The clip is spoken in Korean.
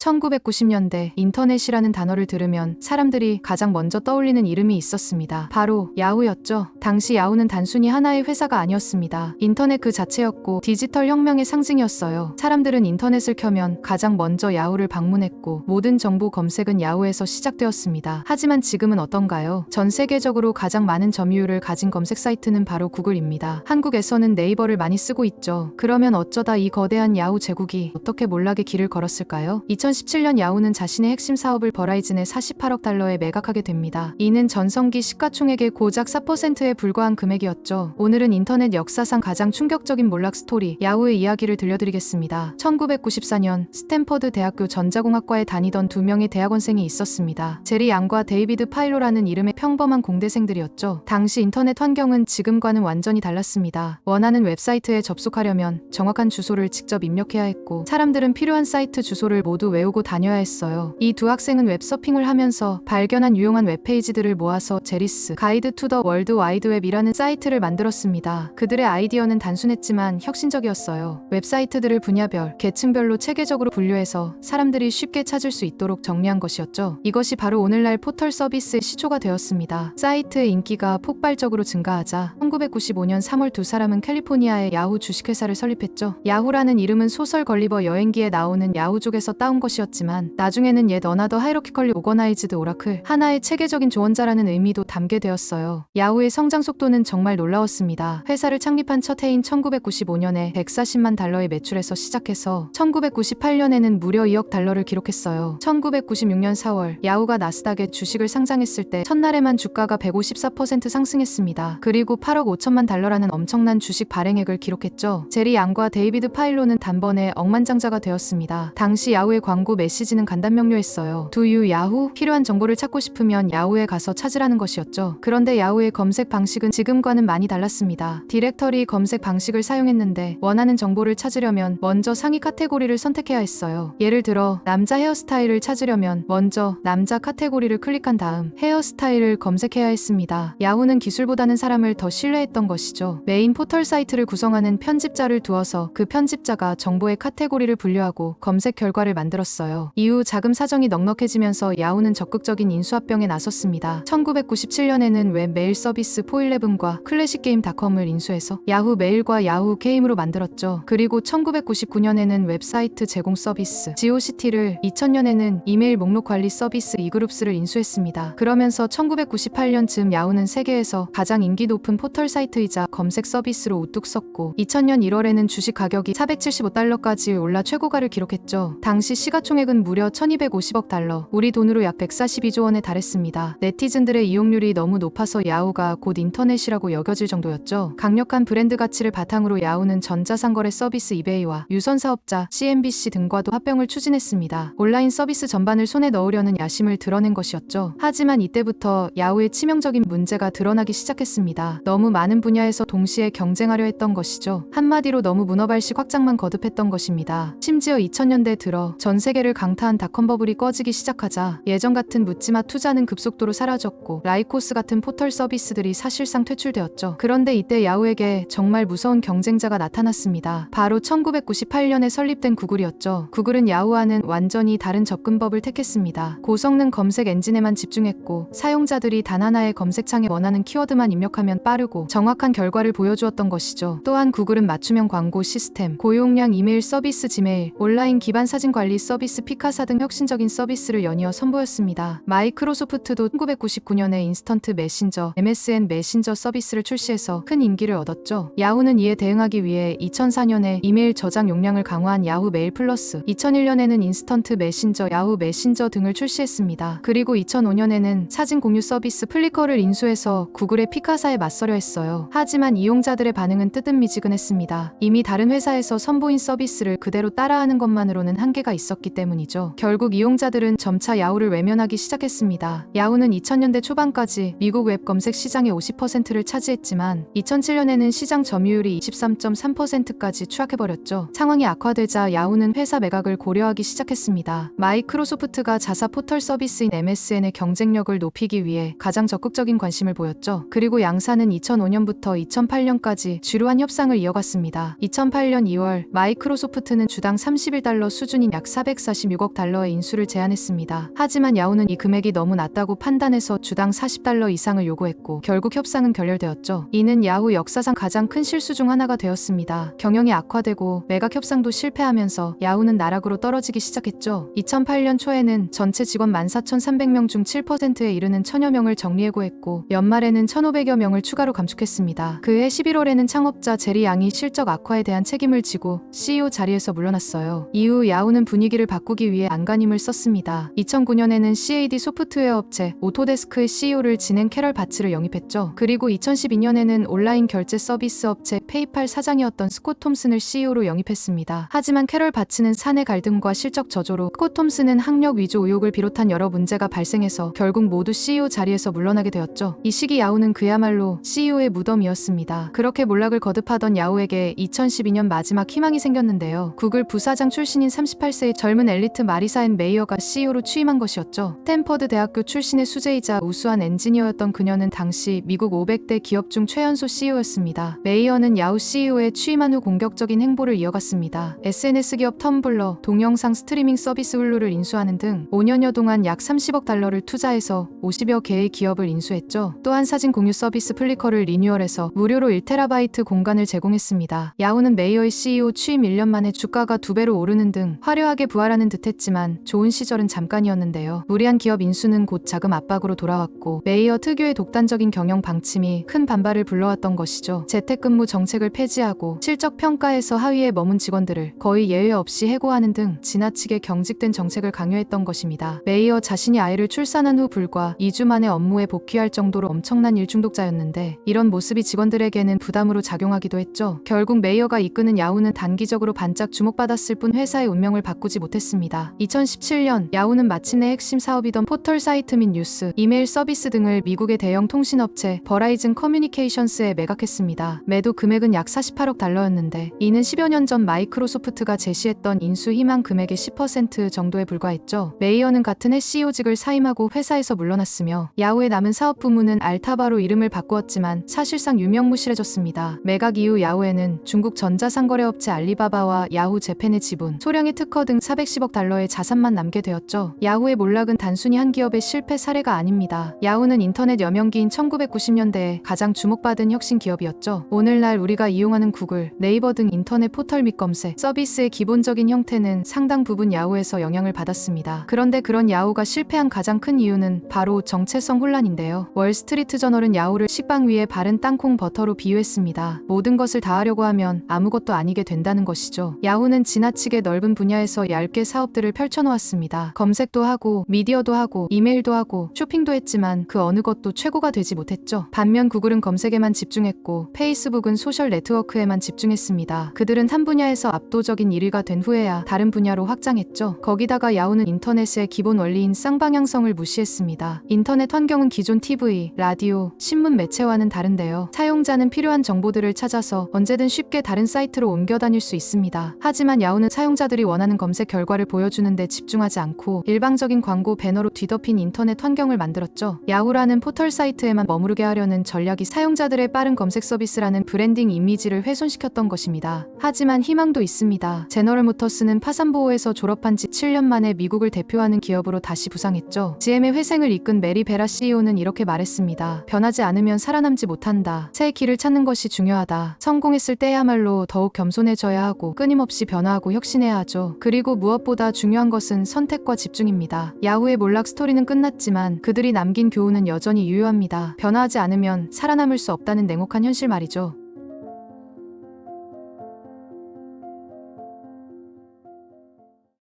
1990년대 인터넷이라는 단어를 들으면 사람들이 가장 먼저 떠올리는 이름이 있었습니다. 바로 야후였죠. 당시 야후는 단순히 하나의 회사가 아니었습니다. 인터넷 그 자체였고 디지털 혁명의 상징이었어요. 사람들은 인터넷을 켜면 가장 먼저 야후를 방문했고 모든 정보 검색은 야후에서 시작되었습니다. 하지만 지금은 어떤가요? 전 세계적으로 가장 많은 점유율을 가진 검색 사이트는 바로 구글입니다. 한국에서는 네이버를 많이 쓰고 있죠. 그러면 어쩌다 이 거대한 야후 제국이 어떻게 몰락의 길을 걸었을까요? 2017년 야후는 자신의 핵심 사업을 버라이즌에 48억 달러에 매각하게 됩니다. 이는 전성기 시가총액의 고작 4%에 불과한 금액이었죠. 오늘은 인터넷 역사상 가장 충격적인 몰락 스토리 야후의 이야기를 들려드리겠습니다. 1994년 스탠퍼드 대학교 전자공학과에 다니던 두 명의 대학원생이 있었습니다. 제리 양과 데이비드 파일로라는 이름의 평범한 공대생들이었죠. 당시 인터넷 환경은 지금과는 완전히 달랐습니다. 원하는 웹사이트에 접속하려면 정확한 주소를 직접 입력해야 했고 사람들은 필요한 사이트 주소를 모두 외 우고 다녀야 했어요. 이 두 학생은 웹서핑을 하면서 발견한 유용한 웹페이지들을 모아서 제리스 가이드 투 더 월드 와이드 웹이라는 사이트를 만들었습니다. 그들의 아이디어는 단순했지만 혁신적이었어요. 웹사이트들을 분야별, 계층별로 체계적으로 분류해서 사람들이 쉽게 찾을 수 있도록 정리한 것이었죠. 이것이 바로 오늘날 포털 서비스의 시초가 되었습니다. 사이트의 인기가 폭발적으로 증가하자 1995년 3월 두 사람은 캘리포니아의 야후 주식회사를 설립했죠. 야후라는 이름은 소설 걸리버 여행기에 나오는 야후족에서 따온 것 이었지만 나중에는 옛 어나더 하이로키컬리 오거나이즈드 오라클 하나의 체계적인 조언자라는 의미도 담게 되었어요. 야후의 성장 속도는 정말 놀라웠습니다. 회사를 창립한 첫 해인 1995년에 140만 달러의 매출에서 시작해서 1998년에는 무려 2억 달러를 기록했어요. 1996년 4월 야후가 나스닥에 주식을 상장했을 때 첫날에만 주가가 154% 상승했습니다. 그리고 8억 5천만 달러라는 엄청난 주식 발행액을 기록했죠. 제리 양과 데이비드 파일로는 단번에 억만장자가 되었습니다. 당시 야후의 광고 메시지는 간단명료했어요. 두유 야후 필요한 정보를 찾고 싶으면 야후에 가서 찾으라는 것이었죠. 그런데 야후의 검색 방식은 지금과는 많이 달랐습니다. 디렉터리 검색 방식을 사용했는데 원하는 정보를 찾으려면 먼저 상위 카테고리를 선택해야 했어요. 예를 들어 남자 헤어스타일을 찾으려면 먼저 남자 카테고리를 클릭한 다음 헤어스타일을 검색해야 했습니다. 야후는 기술보다는 사람을 더 신뢰했던 것이죠. 메인 포털 사이트를 구성하는 편집자를 두어서 그 편집자가 정보의 카테고리를 분류하고 검색 결과를 만들었 어요. 이후 자금 사정이 넉넉해지면서 야후는 적극적인 인수합병에 나섰습니다. 1997년에는 웹 메일 서비스 포일레븐과 클래식게임닷컴을 인수해서 야후 메일과 야후 게임으로 만들었죠. 그리고 1999년에는 웹사이트 제공 서비스 지오시티를 2000년에는 이메일 목록 관리 서비스 이그룹스를 인수했습니다. 그러면서 1998년쯤 야후는 세계에서 가장 인기 높은 포털 사이트이자 검색 서비스로 우뚝 섰고 2000년 1월에는 주식 가격이 475달러까지 올라 최고가를 기록했죠. 당시 시가 총액은 무려 1250억 달러, 우리 돈으로 약 142조 원에 달했습니다. 네티즌들의 이용률이 너무 높아서 야후가 곧 인터넷이라고 여겨질 정도였죠. 강력한 브랜드 가치를 바탕으로 야후는 전자상거래 서비스 이베이와 유선 사업자 CNBC 등과도 합병을 추진했습니다. 온라인 서비스 전반을 손에 넣으려는 야심을 드러낸 것이었죠. 하지만 이때부터 야후의 치명적인 문제가 드러나기 시작했습니다. 너무 많은 분야에서 동시에 경쟁하려 했던 것이죠. 한마디로 너무 문어발식 확장만 거듭했던 것입니다. 심지어 2000년대 들어 전세 계를 강타한 닷컴 버블이 꺼지기 시작하자 예전 같은 묻지마 투자는 급속도로 사라졌고 라이코스 같은 포털 서비스들이 사실상 퇴출되었죠. 그런데 이때 야후에게 정말 무서운 경쟁자가 나타났습니다. 바로 1998년에 설립된 구글이었죠. 구글은 야후와는 완전히 다른 접근법을 택했습니다. 고성능 검색 엔진에만 집중했고 사용자들이 단 하나의 검색창에 원하는 키워드만 입력하면 빠르고 정확한 결과를 보여주었던 것이죠. 또한 구글은 맞춤형 광고 시스템, 고용량 이메일 서비스 지메일, 온라인 기반 사진 관리 서비스 피카사 등 혁신적인 서비스를 연이어 선보였습니다. 마이크로소프트도 1999년에 인스턴트 메신저, MSN 메신저 서비스를 출시해서 큰 인기를 얻었죠. 야후는 이에 대응하기 위해 2004년에 이메일 저장 용량을 강화한 야후 메일 플러스, 2001년에는 인스턴트 메신저, 야후 메신저 등을 출시했습니다. 그리고 2005년에는 사진 공유 서비스 플리커를 인수해서 구글의 피카사에 맞서려 했어요. 하지만 이용자들의 반응은 뜨뜻미지근했습니다. 이미 다른 회사에서 선보인 서비스를 그대로 따라하는 것만으로는 한계가 있었 기 때문이죠. 결국 이용자들은 점차 야후를 외면하기 시작했습니다. 야후는 2000년대 초반까지 미국 웹 검색 시장의 50%를 차지했지만 2007년에는 시장 점유율이 23.3%까지 추락해버렸죠. 상황이 악화되자 야후는 회사 매각을 고려하기 시작했습니다. 마이크로소프트가 자사 포털 서비스인 MSN의 경쟁력을 높이기 위해 가장 적극적인 관심을 보였죠. 그리고 양사는 2005년부터 2008년까지 주요한 협상을 이어갔습니다. 2008년 2월 마이크로소프트는 주당 31달러 수준인 약 400 446억 달러의 인수를 제안했습니다. 하지만 야후는 이 금액이 너무 낮다고 판단해서 주당 40달러 이상을 요구했고 결국 협상은 결렬되었죠. 이는 야후 역사상 가장 큰 실수 중 하나가 되었습니다. 경영이 악화되고 매각 협상도 실패하면서 야후는 나락으로 떨어지기 시작했죠. 2008년 초에는 전체 직원 14,300명 중 7%에 이르는 천여 명을 정리해고했고 연말에는 1,500여 명을 추가로 감축했습니다. 그해 11월에는 창업자 제리 양이 실적 악화에 대한 책임을 지고 CEO 자리에서 물러났어요. 이후 야후는 분위기를 바꾸기 위해 안간힘을 썼습니다. 2009년에는 CAD 소프트웨어 업체 오토데스크의 CEO를 지낸 캐럴 바츠를 영입했죠. 그리고 2012년에는 온라인 결제 서비스 업체 페이팔 사장이었던 스콧 톰슨을 CEO로 영입했습니다. 하지만 캐럴 바츠는 사내 갈등과 실적 저조로 스콧 톰슨은 학력 위조 의혹을 비롯한 여러 문제가 발생해서 결국 모두 CEO 자리에서 물러나게 되었죠. 이 시기 야후는 그야말로 CEO의 무덤이었습니다. 그렇게 몰락을 거듭하던 야후에게 2012년 마지막 희망이 생겼는데요. 구글 부사장 출신인 38세의 젊은 엘리트 마리사 앤 메이어가 CEO로 취임한 것이었죠. 스탠퍼드 대학교 출신의 수재이자 우수한 엔지니어였던 그녀는 당시 미국 500대 기업 중 최연소 CEO였습니다. 메이어는 야후 CEO에 취임한 후 공격적인 행보를 이어갔습니다. SNS 기업 텀블러, 동영상 스트리밍 서비스 훌루를 인수하는 등 5년여 동안 약 30억 달러를 투자해서 50여 개의 기업을 인수했죠. 또한 사진 공유 서비스 플리커를 리뉴얼해서 무료로 1테라바이트 공간을 제공했습니다. 야후는 메이어의 CEO 취임 1년 만에 주가가 두 배로 오르는 등 화려하게 부활 하는 듯했지만 좋은 시절은 잠깐이었는데요. 무리한 기업 인수는 곧 자금 압박으로 돌아왔고 메이어 특유의 독단적인 경영 방침이 큰 반발을 불러왔던 것이죠. 재택근무 정책을 폐지하고 실적 평가에서 하위에 머문 직원들을 거의 예외 없이 해고하는 등 지나치게 경직된 정책을 강요했던 것입니다. 메이어 자신이 아이를 출산한 후 불과 2주 만에 업무에 복귀할 정도로 엄청난 일중독자였는데 이런 모습이 직원들에게는 부담으로 작용하기도 했죠. 결국 메이어가 이끄는 야후는 단기적으로 반짝 주목받았을 뿐 회사의 운명을 바꾸지 못했습니다. 2017년 야후는 마침내 핵심 사업이던 포털 사이트 및 뉴스, 이메일 서비스 등을 미국의 대형 통신업체 버라이즌 커뮤니케이션스에 매각했습니다. 매도 금액은 약 48억 달러였는데 이는 10여 년 전 마이크로소프트가 제시했던 인수 희망 금액의 10% 정도에 불과했죠. 메이어는 같은 해 CEO직을 사임하고 회사에서 물러났으며 야후의 남은 사업 부문은 알타바로 이름을 바꾸었지만 사실상 유명무실해졌습니다. 매각 이후 야후에는 중국 전자상거래업체 알리바바와 야후 재팬의 지분, 소량의 특허 등 410억 달러의 자산만 남게 되었죠. 야후의 몰락은 단순히 한 기업의 실패 사례가 아닙니다. 야후는 인터넷 여명기인 1990년대에 가장 주목받은 혁신 기업이었죠. 오늘날 우리가 이용하는 구글, 네이버 등 인터넷 포털 및 검색, 서비스의 기본적인 형태는 상당 부분 야후에서 영향을 받았습니다. 그런데 그런 야후가 실패한 가장 큰 이유는 바로 정체성 혼란인데요. 월스트리트 저널은 야후를 식빵 위에 바른 땅콩 버터로 비유했습니다. 모든 것을 다 하려고 하면 아무것도 아니게 된다는 것이죠. 야후는 지나치게 넓은 분야에서 얇게 사업들을 펼쳐놓았습니다. 검색도 하고, 미디어도 하고, 이메일도 하고, 쇼핑도 했지만 그 어느 것도 최고가 되지 못했죠. 반면 구글은 검색에만 집중했고, 페이스북은 소셜 네트워크에만 집중했습니다. 그들은 한 분야에서 압도적인 1위가 된 후에야 다른 분야로 확장했죠. 거기다가 야후는 인터넷의 기본 원리인 쌍방향성을 무시했습니다. 인터넷 환경은 기존 TV, 라디오, 신문 매체와는 다른데요. 사용자는 필요한 정보들을 찾아서 언제든 쉽게 다른 사이트로 옮겨 다닐 수 있습니다. 하지만 야후는 사용자들이 원하는 검색 결과를 보여주는데 집중하지 않고 일방적인 광고 배너로 뒤덮인 인터넷 환경을 만들었죠. 야후라는 포털 사이트에만 머무르게 하려는 전략이 사용자들의 빠른 검색 서비스라는 브랜딩 이미지를 훼손시켰던 것입니다. 하지만 희망도 있습니다. 제너럴 모터스는 파산보호에서 졸업한 지 7년 만에 미국을 대표하는 기업으로 다시 부상했죠. GM의 회생을 이끈 메리 베라 CEO는 이렇게 말했습니다. 변하지 않으면 살아남지 못한다. 새 길을 찾는 것이 중요하다. 성공했을 때야말로 더욱 겸손해져야 하고 끊임없이 변화하고 혁신해야 하죠. 그리고 무엇보다 중요한 것은 선택과 집중입니다. 야후의 몰락 스토리는 끝났지만 그들이 남긴 교훈은 여전히 유효합니다. 변화하지 않으면 살아남을 수 없다는 냉혹한 현실 말이죠.